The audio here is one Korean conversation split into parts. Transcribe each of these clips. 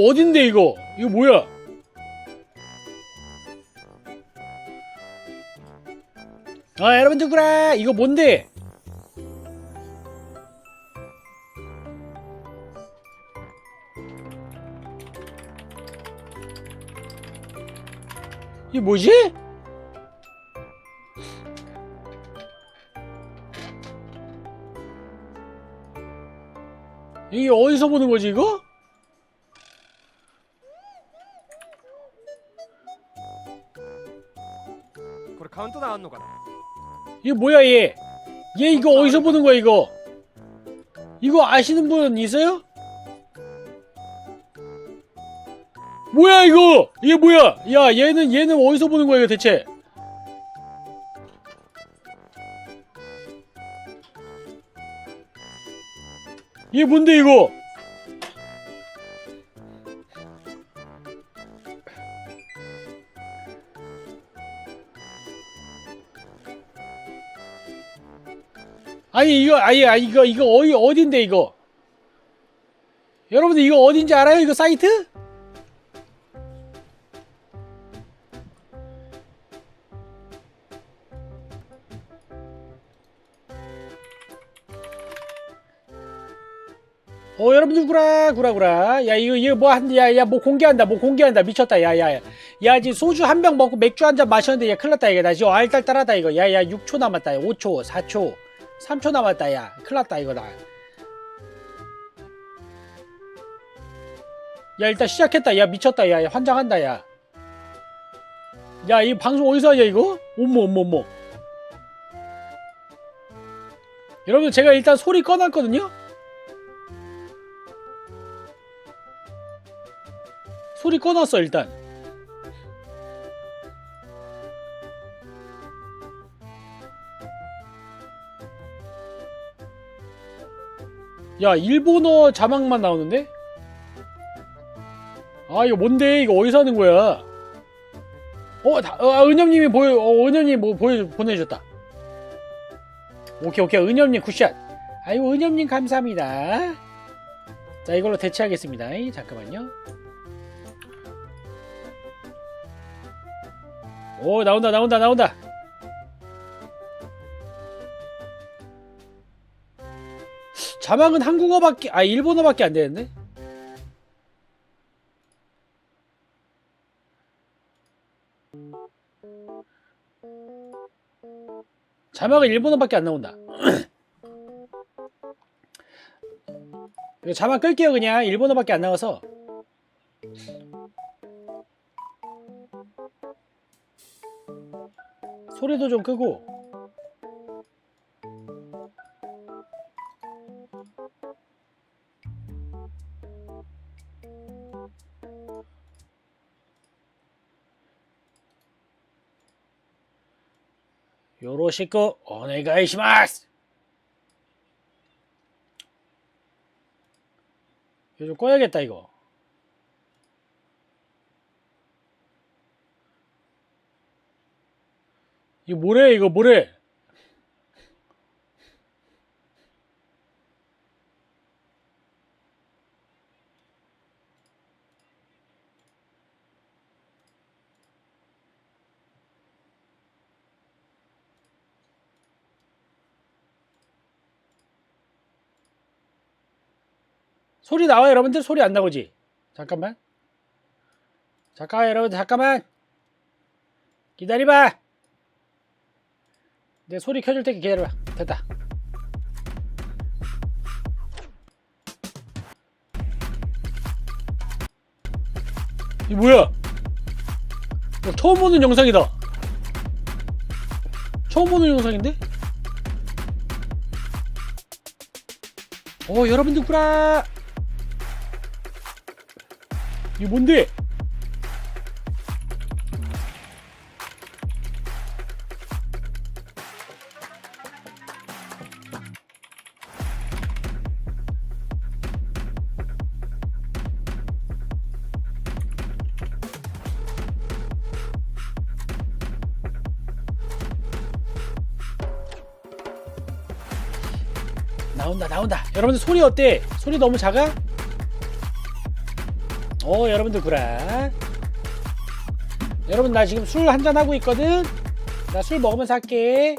이거 어딘데 이거? 이거 뭐야? 아 여러분들 그래 이거 뭔데? 이게 뭐지? 이게 어디서 보는 거지 이거? 나왔노가라. 이게 뭐야 얘? 얘 이거 아, 어디서 아. 보는 거야 이거? 이거 아시는 분 있어요? 뭐야 이거? 이게 뭐야? 야 얘는 얘는 어디서 보는 거야 이거 대체? 이게 뭔데 이거? 아니 이거 아니 아니 이거 이거 어디 어딘데 이거? 여러분들 이거 어딘지 알아요? 이거 사이트? 어 여러분들 구라 구라 구라 야 이거 이거 뭐한야야 뭐 공개한다 뭐 공개한다 미쳤다 야야야 야 지금 소주 한 병 먹고 맥주 한 잔 마셨는데 야 큰일 났다 이거 나 지금 알딸딸하다 이거 야야 6초 남았다 5초 4초 3초 남았다 야. 큰일났다 이거 나야 일단 시작했다 야. 미쳤다 야, 야, 환장한다 야. 야 이 방송 어디서 하냐 이거? 어머 어머 어머. 여러분 제가 일단 소리 꺼놨거든요? 소리 꺼놨어 일단 야 일본어 자막만 나오는데? 아 이거 뭔데? 이거 어디서 하는 거야? 어, 다, 어 은엽님이 보여 어, 은엽님 뭐 보여 보내줬다. 오케이 오케이. 은엽님 굿샷. 아이고 은엽님 감사합니다. 자 이걸로 대체하겠습니다. 이, 잠깐만요. 오 나온다 나온다 나온다 자막은 한국어밖에 아 일본어밖에 안 되는데? 자막은 일본어밖에 안 나온다. 자막 끌게요 그냥. 일본어밖에 안 나와서. 소리도 좀 끄고 よろしくお願いします。よし、声上げたいが。이뭐れ、い거뭐れ 소리 나와 여러분들? 소리 안 나오지? 잠깐만. 잠깐 여러분 잠깐만. 기다려봐. 내 소리 켜줄 테니까 기다려봐. 됐다. 이 뭐야? 어, 처음 보는 영상이다. 처음 보는 영상인데? 어 여러분들 구라 이거 뭔데? 나온다 나온다 여러분들 소리 어때? 소리 너무 작아? 어 여러분들 그래. 여러분 나 지금 술 한잔 하고 있거든? 나 술 먹으면서 할게.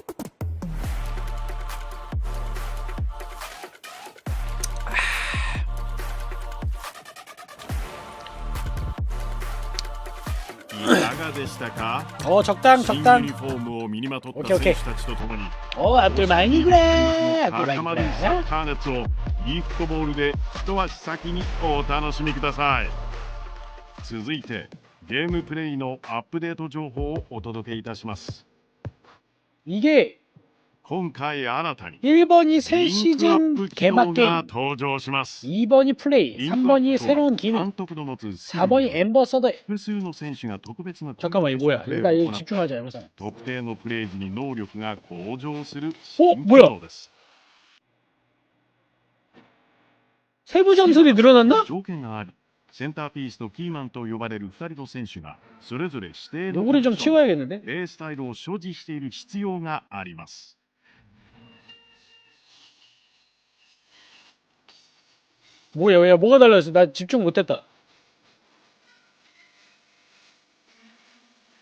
어 적당 적당. 오케이 오케이. 어 압둘마잉이 그래. 압둘마잉이 그래. いいフットボールで一足先にお楽しみください。続いてゲームプレイのアップデート情報をお届けいたします 이게 今回新たに 1번이 새 リンクアッ 시즌 プ機 개막 能 게임 が登場します 2번이 플레이 リンクアッ 3번이 プとは 새로운 기능 監督の持つスキル 4번이 엠버서더 複数の選手が特別な 잠깐만 이거 뭐야 プレー 일단 を 이거 行っ 집중하자 영상 特定のプレイ時に能力が向上するお新機 뭐야 能です 세부 전술이 늘어났나? 条件があり センターピースとキーマンと呼ばれる2人の選手がそれぞれ指定の 노구를 좀 ポジション 치워야겠는데? プレースタイルを所持している必要があります。 뭐야 왜 뭐가 달라졌어 나 집중 못했다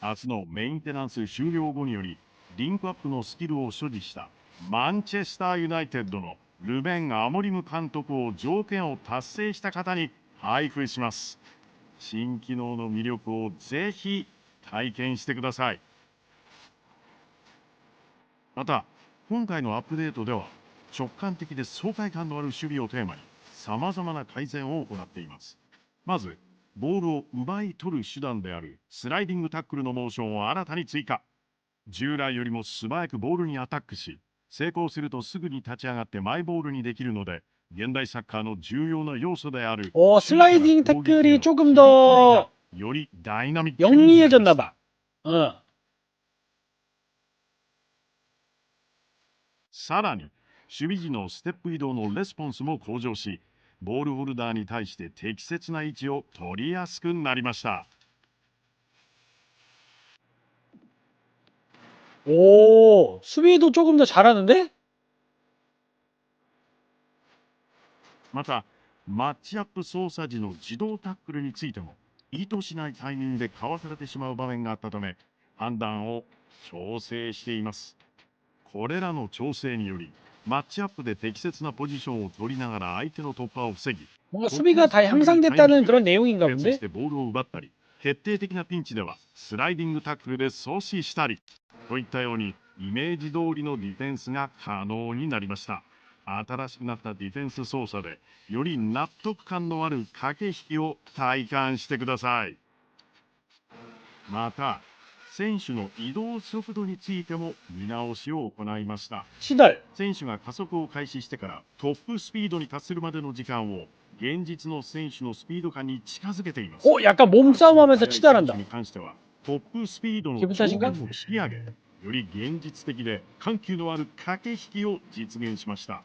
明日のメインテナンス終了後によりリンクアップのスキルを所持したマンチェスターユナイテッドのルベン・アモリム監督を条件を達成した方に 配布します。新機能の魅力をぜひ体験してください。また、今回のアップデートでは直感的で爽快感のある守備をテーマに様々な改善を行っています。まず、ボールを奪い取る手段であるスライディングタックルのモーションを新たに追加。従来よりも素早くボールにアタックし、成功するとすぐに立ち上がってマイボールにできるので、現代サッカーの重要な要素である 어 슬라이딩 태클이 조금 더 よりダイナミックに 영리해졌나봐 어 さらに、守備時のステップ移動のレスポンスも向上し、ボールホルダーに対して適切な位置を取りやすくなりました。 오 수비도 조금 더 잘하는데? また、マッチアップ操作時の自動タックルについても、意図しないタイミングでかわされてしまう場面があったため、判断を調整しています。これらの調整により、マッチアップで適切なポジションを取りながら相手の突破を防ぎ、 뭔가 수비가 다 향상됐다는 그런 내용인가 別し 본데? てボールを奪ったり、決定的なピンチではスライディングタックルで阻止したり、といったようにイメージ通りのディフェンスが可能になりました。 新しくなったディフェンス操作で、より納得感のある駆け引きを体感してください。また、選手の移動速度についても見直しを行いました。 시달 選手が加速を開始してからトップスピードに達するまでの時間を現実の選手のスピード感に近づけています。 어 약간 몸싸움하면서 速い 치달한다 選手に関してはトップスピードの気分差しが上限を引き上げ、より現実的で緩急のある駆け引きを実現しました。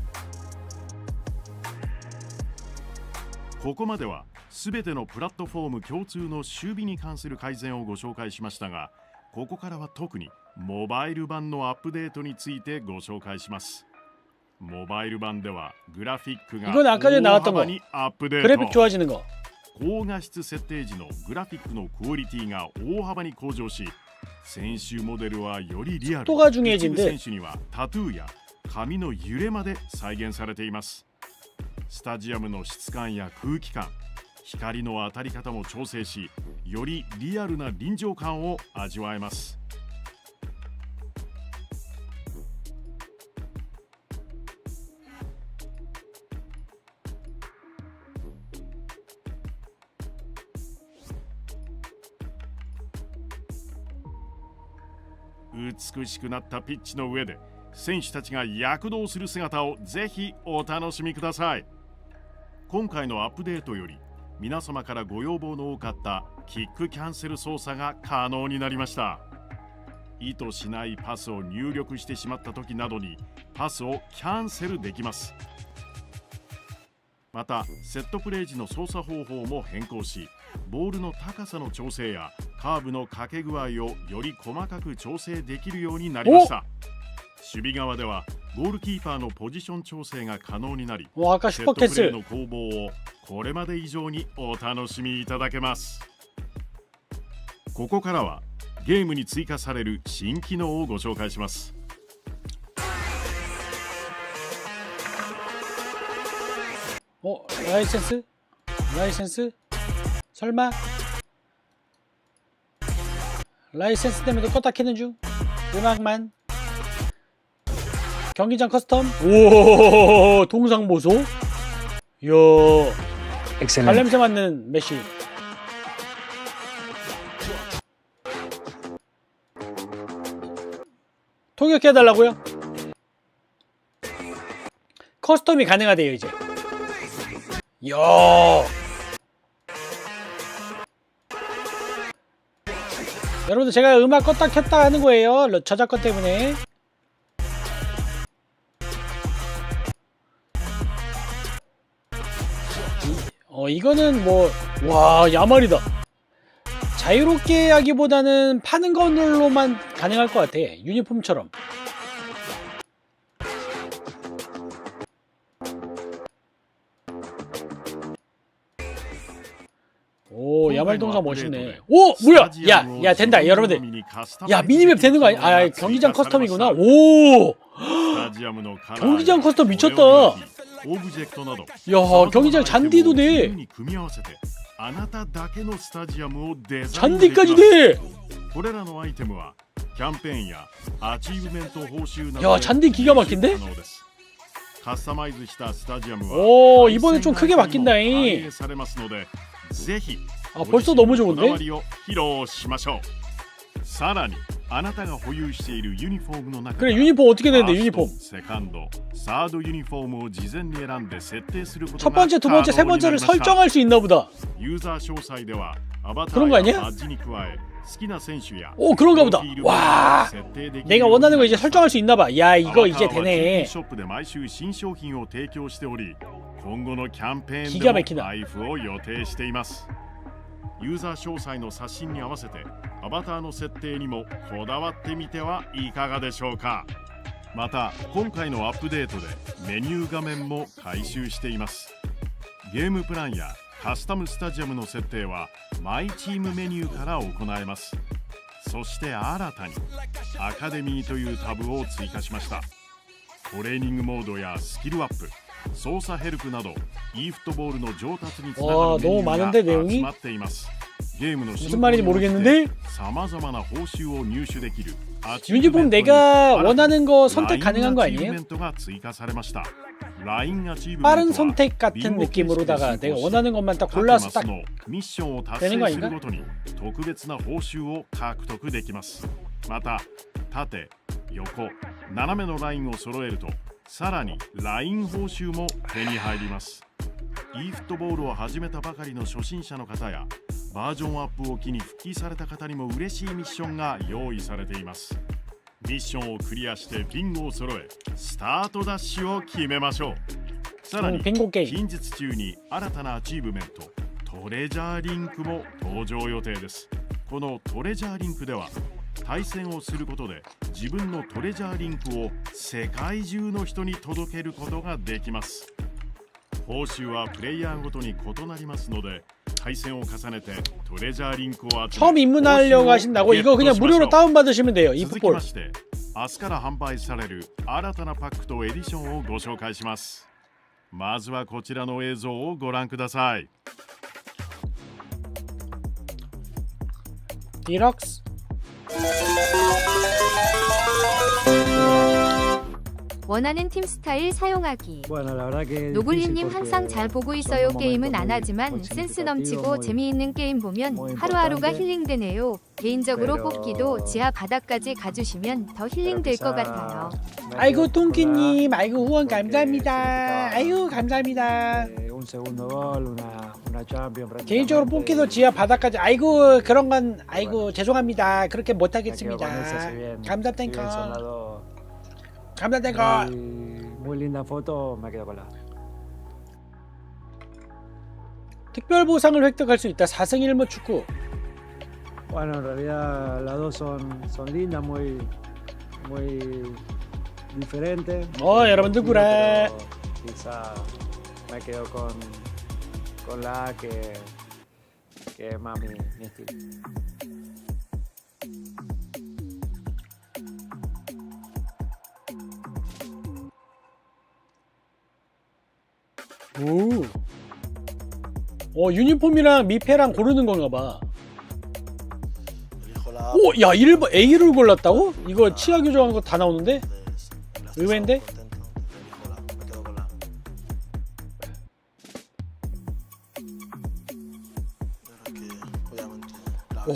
ここまでは全てのプラットフォーム共通の守備に関する改善をご紹介しましたがここからは特にモバイル版のアップデートについてご紹介します。モバイル版ではグラフィックが大幅にアップデート。高画質設定時のグラフィックのクオリティが大幅に向上し、選手モデルはよりリアル。選手にはタトゥーや髪の揺れまで再現されています。スタジアムの質感や空気感光の当たり方も調整しよりリアルな臨場感を味わえます。美しくなったピッチの上で選手たちが躍動する姿をぜひお楽しみください。今回のアップデートより皆様からご要望の多かったキックキャンセル操作が可能になりました。意図しないパスを入力してしまった時などにパスをキャンセルできます。またセットプレー時の操作方法も変更しボールの高さの調整やカーブのかけ具合をより細かく調整できるようになりました。守備側ではゴールキーパーのポジション調整が可能になり 와 아까 セットプレー 슈퍼캐슬 の攻防をこれまで以上にお楽しみいただけますここからはゲームに追加される新機能をご紹介します 어 라이센스? 라이센스? 설마? 라이센스 때문에 껐다 켜는 중 음악만 경기장 커스텀. 오 동상 보소. 이야. 발냄새 맡는 메시. 통역해달라고요? 커스텀이 가능하대요 이제. 이야. 여러분들 제가 음악 껐다 켰다 하는 거예요. 러- 저작권 때문에 어 이거는 뭐 와 야말이다. 자유롭게 하기보다는 파는 걸로만 가능할 것 같아 유니폼처럼. 오 야말동사 멋있네. 오 뭐야? 야 야 된다. 여러분들. 야 미니맵 되는 거 아니야 아 경기장 커스텀이구나. 오! 경기장 경기장 커스텀 미쳤다. 야 경기장 잔디도 돼 잔디까지 돼 これらのアイテムはキャンペーンやアチーブメント報酬なや잔디기가막힌데 可能ですカスタマイズしたスタジアムは 오 이번에 좀 크게 対 바뀐다잉 戦内容も反映されますのでぜひ 아 벌써 너무 こだわ 좋은데 りを披露しましょうさらに あなたが保有しているユニフォームの中 그래 유니폼 어떻게 되는데 유니폼 セカンド、サードユニフォームを事前に選んで設定すること 첫 が 번째 두 번째 세 可能になり 번째를 ました 설정할 수 있나 보다 ユーザー詳細ではアバタ 그런거 ー 아니야 やバッジに加え好きな選手や 오 그런가 보다 プロフィールを 와 設定できる 내가 ように 원하는 거 な 이제 りました 설정할 수 있나 봐야 이거 이제 アバターは 되네 ショップで毎週新商品を提供しており今後のキャンペーンギでもガメキだ配布を予定しています ユーザー詳細の刷新に合わせてアバターの設定にもこだわってみてはいかがでしょうか。また今回のアップデートでメニュー画面も回収しています。ゲームプランやカスタムスタジアムの設定はマイチームメニューから行えます。そして新たにアカデミーというタブを追加しました。トレーニングモードやスキルアップ操作ヘルプなど e フットボールの上達につながわあるメニュ 너무많은데내용이 ーが集まっていますゲームの 무슨 말인지 모르겠는데 さまざまな報酬を入手できる 유니폼 내가 원하는 거 선택 가능한 거 아니에요? が追加されましたラインアチーブメント 빠른 は 선택 같은 느낌으로다가 내가 원하는 것만 딱 各 골라서 マ 딱 スのミッションを達 되는 거 成す 아닌가 るごとに特別な報酬を獲得できますまた縦横斜めのラインを揃えると さらに LINE 報酬も手に入ります。e フットボールを始めたばかりの初心者の方やバージョンアップを機に復帰された方にも嬉しいミッションが用意されています。ミッションをクリアしてビンゴを揃えスタートダッシュを決めましょう。さらに近日中に新たなアチーブメントトレジャーリンクも登場予定です。このトレジャーリンクでは対戦をすることで自分のトレジャーリンクを世界中の人に届けることができます報酬はプレイヤーごとに異なりますので 対戦を重ねてトレジャーリンクを集め 처음 입문하려고 하신다고 이거 그냥 무료로 다운 받으시면 돼요. 続き 이프볼. まして明日から販売される新たなパックとエディションをご紹介しますまずはこちらの映像をご覧ください 디럭스. 원하는 팀 스타일 사용하기. 노글리님 항상 잘 보고 있어요. 게임은 안 하지만 센스 넘치고 재미있는 게임 보면 하루하루가. 힐링되네요. 개인적으로 뽑기도 지하 바닥까지 가주시면 더 힐링될 것 같아요. 아이고 똥끼님, 아이고 후원 감사합니다. 아이고 감사합니다. Eh, un segundo gol, una, una Champions 개인적으로 y 지하 바닥까지. 아이고 그런 건 아이고 죄송합니다. 그렇게 못 하겠습니다. 감사 땡커. son las dos 감사 땡커. muy, muy linda foto, me quedo con la. 특별 보상을 획득할 수 있다. 4승 1무 축구. Bueno, en realidad las dos son, son lindas, muy, muy diferentes. 어, 여러분 누구라? Pero Quizá me quedo con, con la A que, que es más mi, mi estilo. 오. 어, 유니폼이랑 미패랑 고르는 건가 봐. 오, 야, 1번 A를 골랐다고? 이거 치아 교정한 거 다 나오는데? 의외인데?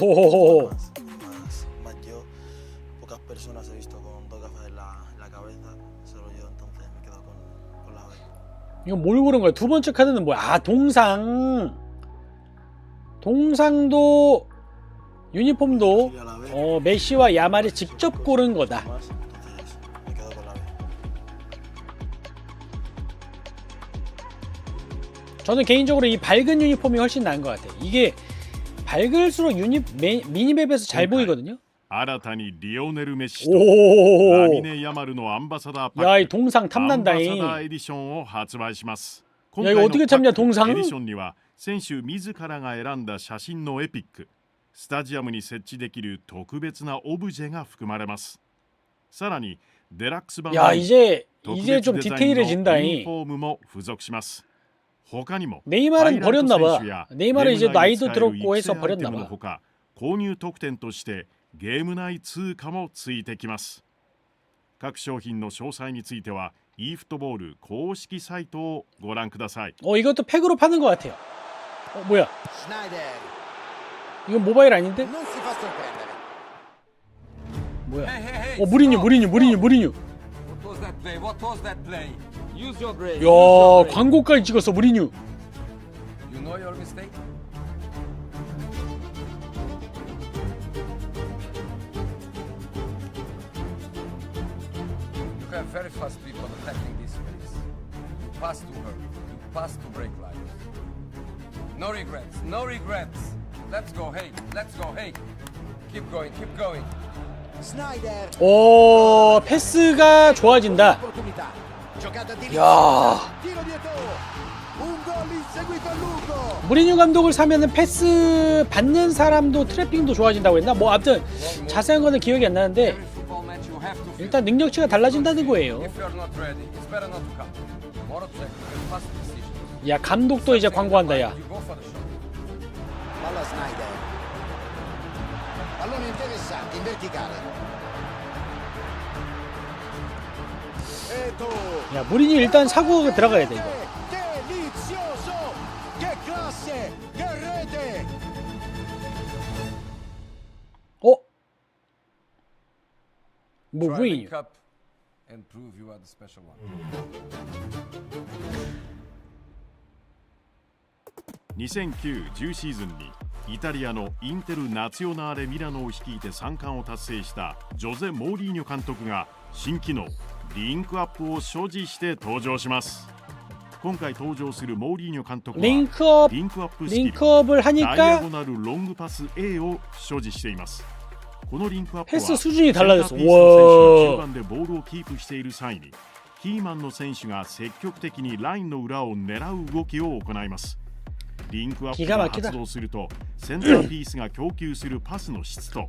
Oh. más, más, más yo. Pocas personas he visto con dos gafas en la, en la cabeza, solo yo, entonces me quedo con, con la B. 이거 뭘 고른 거야? 두 번째 카드는 뭐야? 아, 동상. 동상도 유니폼도. 어, 메시와 야말이 직접 고른 거다. 저는 개인적으로 이 밝은 유니폼이 훨씬 나은 것 같아요. 이게 밝을수록 유니 메- 미니맵에서 잘 보이거든요. 新たにリオネル・メッシとラミ 오. ネ・ヤマルのアンバサダーパ 야, ッ 이 ク 동상 アンバサダ 탐난다잉.ーエディションを発売します今 야 回 이거 の 어떻게 참냐 パック 동상? エディションには選手自らが選んだ写真のエピックスタジアムに設置できる特別なオブジェが含まれますさらにデラックス版 야 に 이제 特 이제 別 좀 デザインのユニ 디테일해진다잉. フォームも付属します他にも 네이마르는 버렸나 봐. 네이마르 이제 나이도 들었고 해서 버렸나 봐. 購入特典としてゲーム内通貨もついてきます各商品の詳細については e フットボール公式サイトをご覧ください。お、이것도팩으로파는것같아요어뭐야이건모바일아닌데뭐야어무리뉴무리뉴무리뉴무리뉴 야. 광고까지 찍었어 무리뉴. You know your mistake? You have very fast people attacking this space. You pass to her. You pass to break lives. No regrets. No regrets. Let's go, hey. Let's go, hey. Keep going. Keep going. Schneider. 오 패스가 좋아진다. 야. 무리뉴 감독을 사면은 패스 받는 사람도 트래핑도 좋아진다고 했나? 뭐 아무튼 자세한 거는 기억이 안 나는데. 일단 능력치가 달라진다는 거예요. 야 감독도 이제 광고한다 야. 야 무리뉴 일단 사고 들어가야 돼 이거. Delizioso. Che classe. Che rete. 어? 뭐 Try the 무리뉴? cup and prove you are the special one. 2009-10シーズンにイタリアのインテル・ナツィオナーレ・ミラノを率いて3冠を達成したジョゼ・モーリーニョ監督が新機能 リンクアップを所持して登場します今回登場するモーリーニョ監督は 링크업 リンクアップスキル 링크업을 ダイア 하니까 ゴナルロングパス A を所持していますこのリンクアップは 패스 수준이 センター 달라졌어. ピースの選手が中 와. 盤でボールをキープしている際にキーマンの選手が積極的にラインの裏を狙う動きを行います リンクアップ 기가 が 막히다 発動するとセンターピースが供給するパスの質と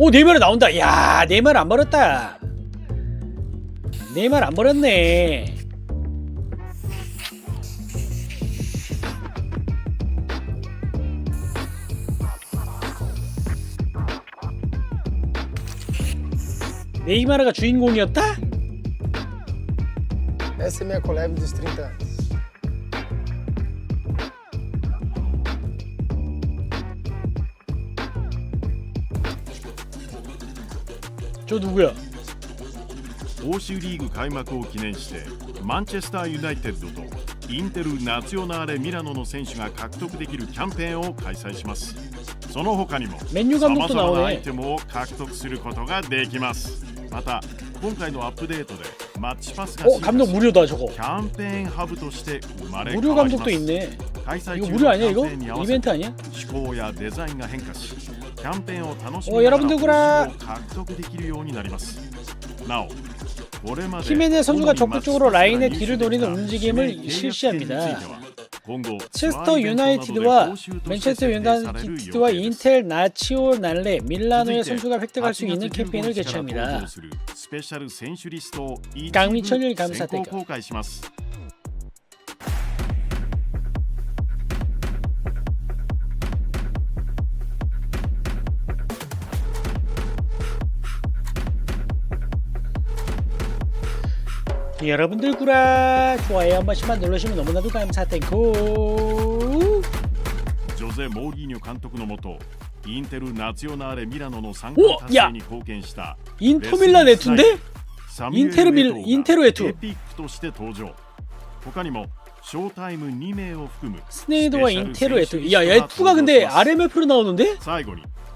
오 네이마르 나온다. 야 네이마르 안 버렸다. 네이마르 안 버렸네. 네이마르가 주인공이었다? Collab dos 30 anos. 저 누구야? 欧州リーグ開幕を記念してマンチェスターユナイテッドとインテル・ナツィオナーレ・ミラノの選手が獲得できるキャンペーンを開催しますその他にも 맨유 さま 감독도 ざまなアイ 나오네. テムを獲得することができますまた今回のアップデートでマッチパスが 어 進化 감독 し 무료다 저거. キャンペーンハブとして生まれ変 무료 わりま 감독도 す 있네. 開催 이거 中 무료 の 아니야 キャン 이거? ペーンに合わせ 이벤트 아니야? 思考やデザインが変化し キャンペーンを楽し 어 みなが 여러분들 ら 구라 報酬を獲得できるようになりますなおこれまで 히메네 선수가 主に 적극적으로 라인의 マッチ 뒤를 パスから 노리는 入手できた 움직임을 指名契約権に 실시합니다. ついては今後 체스터 유나이티드와 맨체스터 유나이티드와 인텔 나치오날레 밀라노의 선수가 획득할 수 있는 캠페인을 개최합니다. スペシャル選手リストを一部 강민철 先 감사드려. 여러분들 구라 좋아요 한 번씩만 눌러주시면 너무나도 감사땡고 ジョゼ・モーリーニョ監督のもとインテル・ナツィオナーレ・ミラノの3お冠達成に貢献した 인터밀란 에투인데? サミュエル 인테르 밀- エトーが 인테르 에투. エピックとして登場他にもショータイム2名を含む 스네이드와 スペシャル 인테르 選手 에투 リスト 야 が 에투가 근데 登場します RMF로 나오는데? 最後に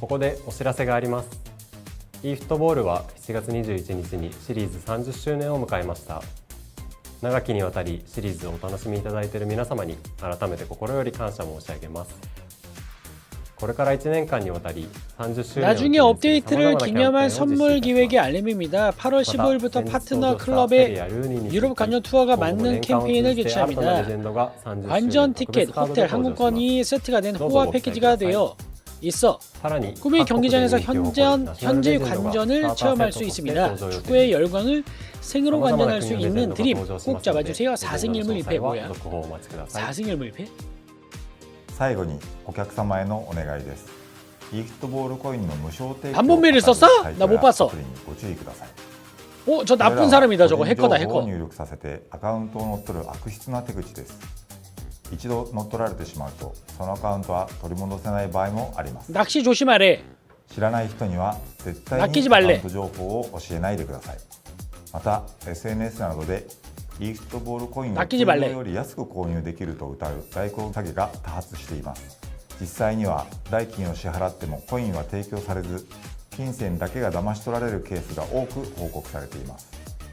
ここでお知らせがあります e フットボールは7月21日にシリーズ30周年を迎えました長きにわたりシリーズをお楽しみいただいている皆様に改めて心より感謝申し上げますこれから1年間にわたり30周年を記 나중에 念する 업데이트를 様々なキャンペーンを 기념한 実施いたし 선물 ます 기획의 알림입니다. 8월 15일부터 파트너 클럽의 유럽 관련 투어가 맞는 캠페인을 개최합니다. 완전 티켓, 호텔, 항공권이 세트가 된 호화 패키지가 되어 있어 꿈의 경기장에서 현전, 현재 관전을 체험할 수 있습니다. 축구의 열광을 생으로 관전할 수 있는 드림 꼭 잡아주세요. 4승 1무 1패 뭐야? 4승 1무 1패? 最後にお客様へのお願いです。e フットボールコインの無償提供 반본매를 썼어? 나못 봤어. アプリにご注意ください。 어, 저 나쁜 사람이다. 저거 個人 해커다 情報を 해커. 入力させてアカウントを乗っ取る悪質な手口です。 一度乗っ取られてしまうとそのアカウントは取り戻せない場合もあります。 낚시 조심하래. 知らない人には絶対 낚이지 にアカ 말래 ウント情報を教えないでください。また SNS などで e フットボールコインを 낚이지 말래 通常より安く購入できると謳う代行詐欺が多発しています。実際には代金を支払ってもコインは提供されず金銭だけが騙し取られるケースが多く報告されています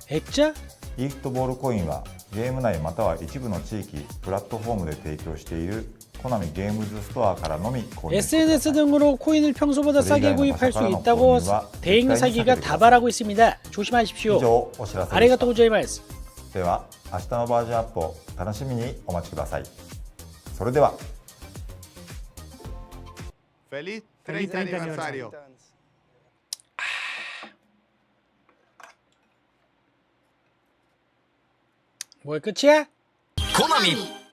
액자? e フットボールコインは ゲーム内または一部の地域プラットフォームで提供しているコナミゲームズストアからのみ購入してくださ SNS い 등으로 코인을 평소보다 싸게 구입할 수 있다고 대행 사기가 다발하고 있습니다. 以 조심하십시오. 上お知らせで 아리가또 した 고자이마스. では明日のバージョンアップを楽しみにお待ちくださいそれでは Feliz 30 aniversario. 뭐야 끝이야? 고마미.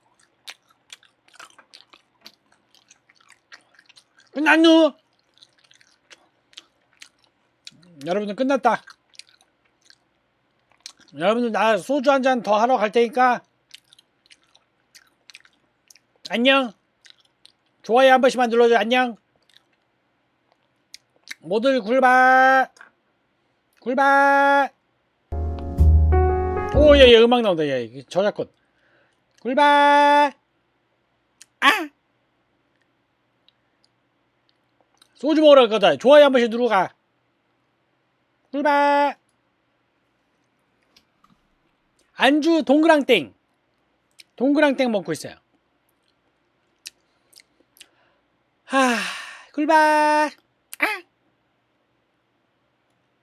끝났누 여러분들 끝났다. 여러분들 나 소주 한 잔 더 하러 갈 테니까. 안녕. 좋아요 한 번씩만 눌러줘. 안녕. 모두 굴바. 굴바. 오예예 음악 나온다 예 이게 저작권 굴바 아 소주 먹으러 갈 거다. 좋아요 한 번씩 누르고 가. 꿀바. 안주 동그랑땡. 동그랑땡 먹고 있어요. 하, 꿀바. 아.